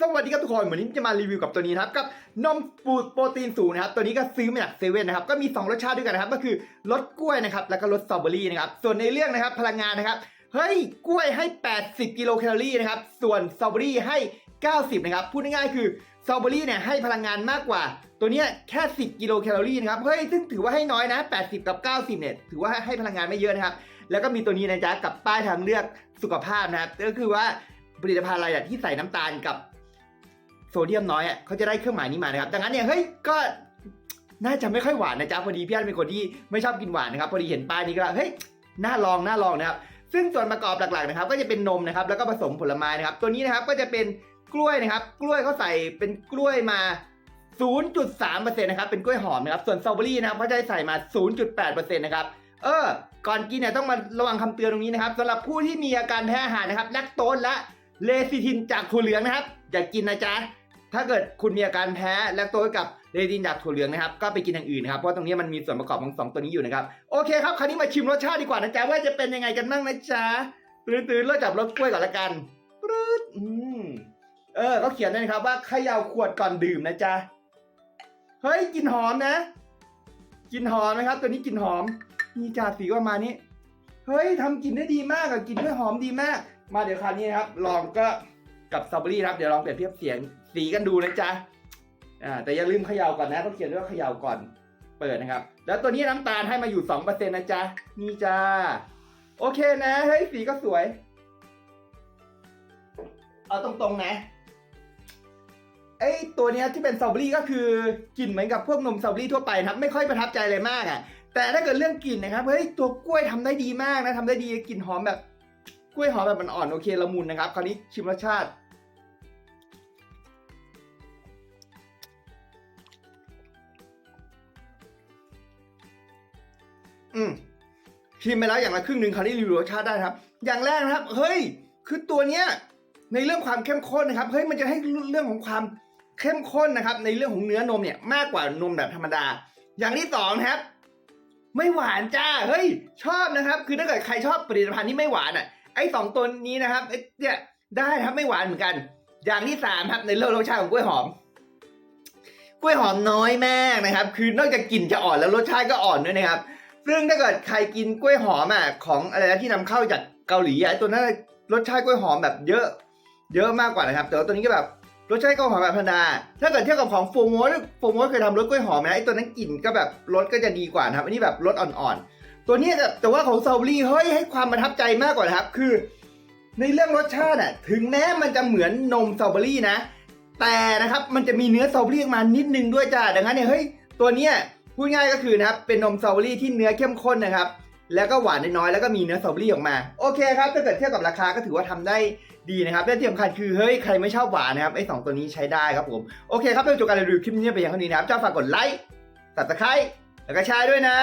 สวัสดีครับทุกคนวันนี้จะมารีวิวกับตัวนี้นะครับกับนมปูดโปรตีนสูงนะครับตัวนี้ก็ซื้อมาจากเซเว่นนะครับก็มี 2 รสชาติด้วยกันนะครับก็คือรสกล้วยนะครับแล้วก็รสสตรอเบอรี่นะครับส่วนในเรื่องนะครับพลังงานนะครับเฮ้ยกล้วยให้ 80 กิโลแคลอรี่นะครับส่วนสตรอเบอรี่ให้ 90 นะครับพูดง่ายๆคือสตรอเบอรี่เนี่ยให้พลังงานมากกว่า ตัวเนี้ยแค่ 10 กิโลแคลอรี่นะครับเฮ้ยซึ่งถือว่าให้น้อยนะ 80 กับ 90 เนี่ยถือว่าให้พลังงานไม่เยอะนะครับแล้วก็มีตัวนี้นะจ๊ะกับป้ายทางเลือกสุขภาพนะครับก็คือว่าผลิตภัณฑ์อะไรที่ใส่น้ำตาลกับ โซเดียมน้อยอะเขาจะได้เครื่องหมายนี้มานะครับ ดังนั้นเนี่ยเฮ้ยก็น่าจะไม่ค่อยหวานนะจ๊ะพอดีพี่อันเป็นคนที่ไม่ชอบกินหวานนะครับพอดีเห็นป้ายนี้ก็เฮ้ยน่าลองน่าลองนะครับซึ่งส่วนประกอบหลักๆนะครับ ก็จะเป็นนมนะครับแล้วก็ผสมผลไม้นะครับ ตัวนี้นะครับก็จะเป็นกล้วยนะครับ กล้วยเขาใส่เป็นกล้วยมา 0.3%นะครับเป็นกล้วยหอมนะครับส่วนสตรอเบอรี่นะครับเขาจะใส่มา 0.8%นะครับเออ ก่อนกินเนี่ยต้องมาระวังคำเตือนตรงนี้นะครับสำหรับผู้ที่มีอาการแพ้อาหารนะครับแลคโตสและเลซิทินจากถั่วเหลืองนะครับ อย่ากินนะจ๊ะ ถ้าเกิดคุณมีอาการแพ้แลคโตสกับเลซินจากถั่วเหลืองนะครับ ก็ไปกินอย่างอื่นนะครับ เพราะตรงนี้มันมีส่วนประกอบของสองตัวนี้อยู่นะครับ โอเคครับ คราวนี้มาชิมรสชาติดีกว่านะจ๊ะ ว่าจะเป็นยังไงกันบ้างนะจ๊ะ ตื่นตื่นๆเริ่มจากรสกล้วยก่อนละกันปรึ๊ดอืมเออก็เขียนด้วยนะครับว่าเขย่าขวดก่อนดื่มนะจ๊ะ เฮ้ยกลิ่นหอมนะกลิ่นหอมนะครับ ตัวนี้กลิ่นหอม มีจ่าสีก็มาณนี่เฮ้ยทำกลิ่นได้ดีมากอะกลิ่นด้วยหอมดีมาก มาเดี๋ยวคราวนี้นะครับ ลองก็ กับสตรอเบอรี่ครับ เดี๋ยวลองเปรียบเทียบเสียงสีกันดูนะจ๊ะอ่าแต่อย่าลืมเขย่าก่อนนะต้องเขียนด้วยว่าเขย่าก่อนเปิดนะครับ แล้วตัวนี้น้ำตาลให้มาอยู่2%นนะจ๊ะ นี่จ้า โอเคนะเฮ้ยสีก็สวย เอาตรงๆนะไอ้ตัวเนี้ยที่เป็นสตรอเบอรี่ก็คือกลิ่นเหมือนกับพวกนมสตรอเบอรี่ทั่วไปครับ ไม่ค่อยประทับใจเลยมากอะ แต่ถ้าเกิดเรื่องกลิ่นนะครับเฮ้ยตัวกล้วยทำได้ดีมากนะทำได้ดีกลิ่นหอมแบบ กล้วยหอมแบบมันอ่อนโอเคละมุนนะครับ คราวนี้ชิมรสชาติ อืมชิมไปแล้วอย่างละครึ่งหนึ่งคราวนี้รีวิวรสชาติได้ครับ อย่างแรกนะครับ เฮ้ย คือตัวเนี้ย ในเรื่องความเข้มข้นนะครับ เฮ้ย มันจะให้เรื่องของความเข้มข้นนะครับ ในเรื่องของเนื้อนมเนี่ย มากกว่านมแบบธรรมดา อย่างที่สองนะครับ ไม่หวานจ้า เฮ้ย ชอบนะครับ คือถ้าเกิดใครชอบผลิตภัณฑ์ที่ไม่หวานอะ ไอ้สองตัวนี้นะครับไอ้เนี่ยได้ครับไม่หวานเหมือนกัน อย่างที่สามครับในเรื่องรสชาติของกล้วยหอม กล้วยหอมน้อยมากนะครับ คือนอกจากกลิ่นจะอ่อนแล้วรสชาติก็อ่อนด้วยนะครับ ซึ่งถ้าเกิดใครกินกล้วยหอมอะของอะไรนะที่นำเข้าจากเกาหลีอะไอ้ตัวนั้นรสชาติกล้วยหอมแบบเยอะ เยอะมากกว่านะครับ แต่ว่าตัวนี้ก็แบบรสชาติกล้วยหอมแบบธรรมดา ถ้าเกิดเทียบกับของโฟมอสโฟมอสเคยทำรสกล้วยหอมนะไอ้ตัวนั้นกลิ่นก็แบบรสก็จะดีกว่านะครับ อันนี้แบบรสอ่อนๆ ตัวนี้แต่แต่ว่าของซาบรี่เฮ้ยให้ความประทับใจมากกว่านะครับ คือ ในเรื่องรสชาติอะถึงแม้มันจะเหมือนนมสตรอเบอรี่นะ แต่นะครับมันจะมีเนื้อสตรอเบอรี่ออกมานิดนึงด้วยจ้าดังนั้นเนี่ยเฮ้ยตัวเนี้ยพูดง่ายก็คือนะครับเป็นนมสตรอเบอรี่ที่เนื้อเข้มข้นนะครับแล้วก็หวานน้อยๆแล้วก็มีเนื้อสตรอเบอรี่ออกมา โอเคครับถ้าเกิดเทียบกับราคาก็ถือว่าทำได้ดีนะครับและที่สำคัญคือเฮ้ยใครไม่ชอบหวานนะครับไอ้สองตัวนี้ใช้ได้ครับผม โอเคครับเพื่อจบการรีวิวคลิปนี้ไปอย่างเท่านี้นะครับจ้าฝากกดไลค์ subscribe แล้วก็แชร์ด้วยนะ